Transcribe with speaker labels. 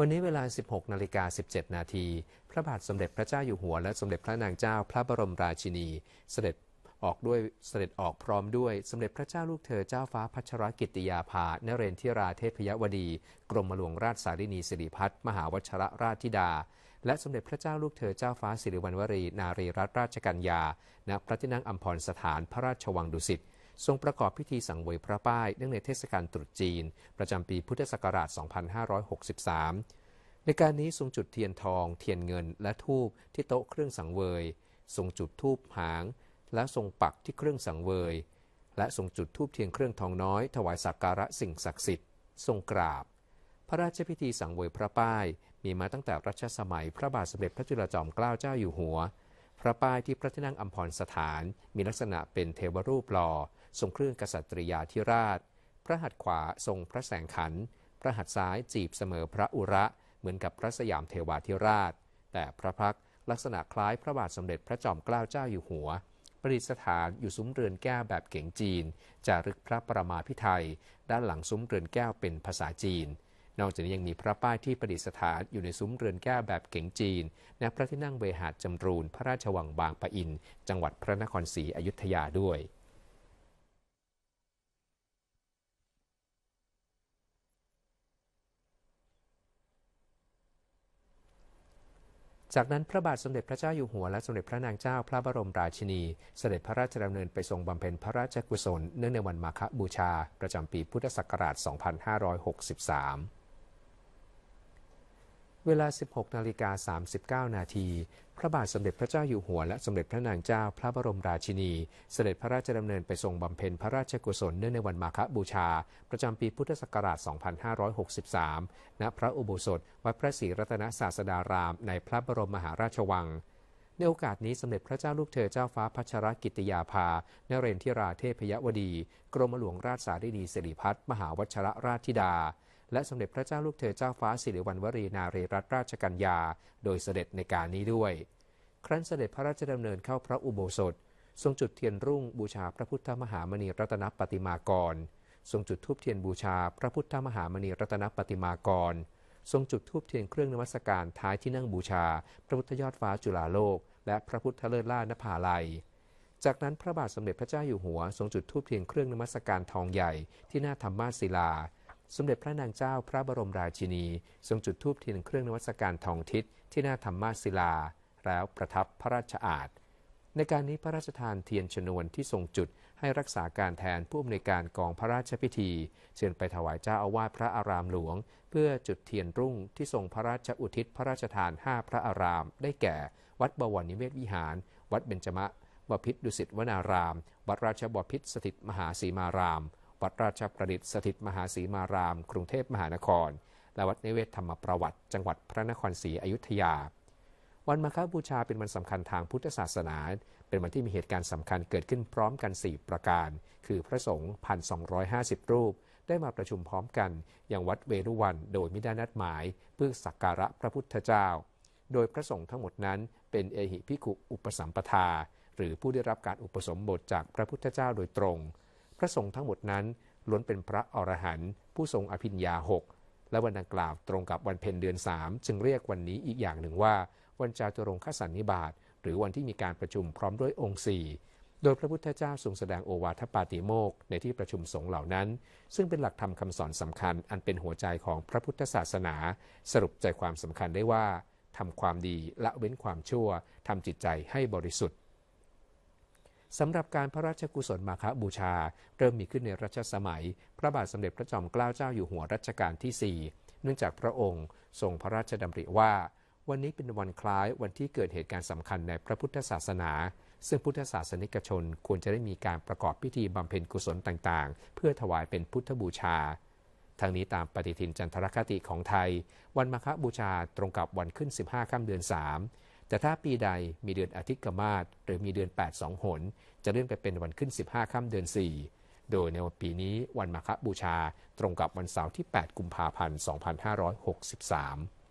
Speaker 1: วันนี้เวลา 16 นาฬิกา 17 นาที พระบาทสมเด็จพระเจ้าอยู่หัว และสมเด็จพระนางเจ้าพระบรมราชินี เสด็จออกด้วย เสด็จออกพร้อมด้วย สมเด็จพระเจ้าลูกเธอเจ้าฟ้าพัชรกิติยาภา นเรนทิราเทพยวดี กรมหลวงราชสารินีสิริพัฒน์มหาวชรราชธิดา และสมเด็จพระเจ้าลูกเธอเจ้าฟ้าสิริวัณวรี นารีรัตนราชกัญญา ณ พระที่นั่งอัมพรสถานพระราชวังดุสิต ทรงประกอบพิธีสังเวยพระป้ายเนื่องในเทศกาลตรุษจีน ประจำปีพุทธศักราช 2563 ในการนี้ทรงจุดเทียนทอง เทียนเงิน และทูบที่โต๊ะเครื่องสังเวย ทรงจุดทูบหาง และทรงปักที่เครื่องสังเวย และทรงจุดทูบเทียนเครื่องทองน้อย ถวายสักการะสิ่งศักดิ์สิทธิ์ ทรงกราบพระราชพิธีสังเวยพระป้าย มีมาตั้งแต่รัชสมัยพระบาทสมเด็จพระจุลจอมเกล้าเจ้าอยู่หัว พระป้ายที่พระที่นั่งอัมพรสถาน มีลักษณะเป็นเทวรูปหล่อ ทรงเครื่องกษัตริยาธิราช พระหัตถ์ขวาทรงพระแสงขัน พระหัตถ์ซ้ายจีบเสมอพระอุระเหมือนกับพระสยามเทวาธิราช แต่พระพักลักษณะคล้ายพระบาทสมเด็จพระจอมเกล้าเจ้าอยู่หัว ประดิษฐานอยู่ซุ้มเรือนแก้วแบบเก๋งจีน จารึกพระประมาพิไทยด้านหลังซุ้มเรือนแก้วเป็นภาษาจีน นอกจากนี้ยังมีพระป้ายที่ประดิษฐานอยู่ในซุ้มเรือนแก้วแบบเก๋งจีนณพระที่นั่งเวหาจำรูนพระราชวังบางปะอิน จังหวัดพระนครศรีอยุธยาด้วย จากนั้นพระบาทสมเด็จพระเจ้าอยู่หัวและสมเด็จพระนางเจ้าพระบรมราชินี เสด็จพระราชดำเนินไปทรงบำเพ็ญพระราชกุศลเนื่องในวันมาฆบูชา ประจำปีพุทธศักราช 2563 เวลา 16 นาฬิกา 39 นาที พระบาทสมเด็จพระเจ้าอยู่หัวและสมเด็จพระนางเจ้าพระบรมราชินี เสด็จพระราชดำเนินไปทรงบำเพ็ญพระราชกุศลเนื่องในวันมาฆบูชา ประจำปีพุทธศักราช 2563 ณ พระอุโบสถ วัดพระศรีรัตนศาสดาราม ในพระบรมมหาราชวังในโอกาสนี้สมเด็จพระเจ้าลูกเธอเจ้าฟ้าพัชรกิติยาภานเรนทิราเทพยวดี กรมหลวงราชสารินีสิริพัฒน์มหาวชรราชธิดา และสมเด็จพระเจ้าลูกเธอเจ้าฟ้าสิริวัณวรีนารีรัตนราชกัญญา โดยเสด็จในการนี้ด้วย ครั้นเสด็จพระราชดำเนินเข้าพระอุโบสถ ทรงจุดเทียนรุ่งบูชาพระพุทธมหามณีรัตนปฏิมากร ทรงจุดธูปเทียนบูชาพระพุทธมหามณีรัตนปฏิมากร ทรงจุดธูปเทียนเครื่องนมัสการท้ายที่นั่งบูชา พระพุทธยอดฟ้าจุฬาโลก และพระพุทธเลิศล่านภาลัยจากนั้นพระบาทสมเด็จพระเจ้าอยู่หัว ทรงจุดธูปเทียนเครื่องนมัสการทองใหญ่ที่หน้าธรรมาศิลา สมเด็จพระนางเจ้าพระบรมราชินี ทรงจุดธูปเทียนเครื่องนมัสการทองทิศที่หน้าธรรมาศิลา แล้วประทับพระราชอาณในการนี้พระราชทานเทียนชนวนที่ทรงจุดให้รักษาการแทนผู้อำนวยการกองพระราชพิธี เชิญไปถวายเจ้าอาวาสพระอารามหลวง เพื่อจุดเทียนรุ่งที่ทรงพระราชอุทิศพระราชทาน 5 พระอาราม ได้แก่ วัดบวรนิเวศวิหาร วัดเบญจมะบพิตรดุสิตวนาราม วัดราชบพิตรสถิตมหาสีมาราม วัดราชประดิษฐ์สถิตมหาสีมาราม กรุงเทพมหานคร และวัดนิเวศธรรมประวัติ จังหวัดพระนครศรีอยุธยา วันมาฆบูชาเป็นวันสำคัญทางพุทธศาสนา เป็นวันที่มีเหตุการณ์สำคัญเกิดขึ้นพร้อมกัน 4 ประการ คือพระสงฆ์1,250 รูป ได้มาประชุมพร้อมกันอย่างวัดเวรุวัน โดยไม่ได้นัดหมาย เพื่อสักการะพระพุทธเจ้า โดยพระสงฆ์ทั้งหมดนั้น เป็นเอหิภิกขุอุปสัมปทา หรือผู้ได้รับการอุปสมบทจากพระพุทธเจ้าโดยตรง พระสงฆ์ทั้งหมดนั้นล้วนเป็นพระอรหันต์ผู้ทรงอภิญญาหกและวันดังกล่าวตรงกับวันเพ็ญเดือน 3 จึงเรียกวันนี้อีกอย่างหนึ่งว่า วันจาตุรงคสันนิบาตหรือวันที่มีการประชุมพร้อมด้วยองค์สี่โดยพระพุทธเจ้าทรงแสดงโอวาทปาติโมกในที่ประชุมสงฆ์เหล่านั้น ซึ่งเป็นหลักธรรมคำสอนสำคัญ อันเป็นหัวใจของพระพุทธศาสนา สรุปใจความสำคัญได้ว่าทำความดีละเว้นความชั่วทำจิตใจให้บริสุทธิ์ สำหรับการพระราชกุศลมาฆบูชา เริ่มมีขึ้นในรัชสมัย พระบาทสมเด็จพระจอมเกล้าเจ้าอยู่หัวรัชกาลที่ 4 เนื่องจากพระองค์ทรงพระราชดำริว่า วันนี้เป็นวันคล้ายวันที่เกิดเหตุการณ์สำคัญในพระพุทธศาสนา ซึ่งพุทธศาสนิกชนควรจะได้มีการประกอบพิธีบำเพ็ญกุศลต่างๆ เพื่อถวายเป็นพุทธบูชาทั้งนี้ตามปฏิทินจันทรคติของไทย วันมาฆบูชาตรงกับวันขึ้น 15 ค่ำเดือน 3 แต่ถ้าปีใดมีเดือนอาทิตย์กมาศหรือมีเดือน 8 2หน จะเลื่อนไปเป็นวันขึ้น 15ค่ำเดือน 4 โดยในวันปีนี้วันมาฆบูชาตรงกับวันเสาร์ที่ 8 กุมภาพันธ์ 2563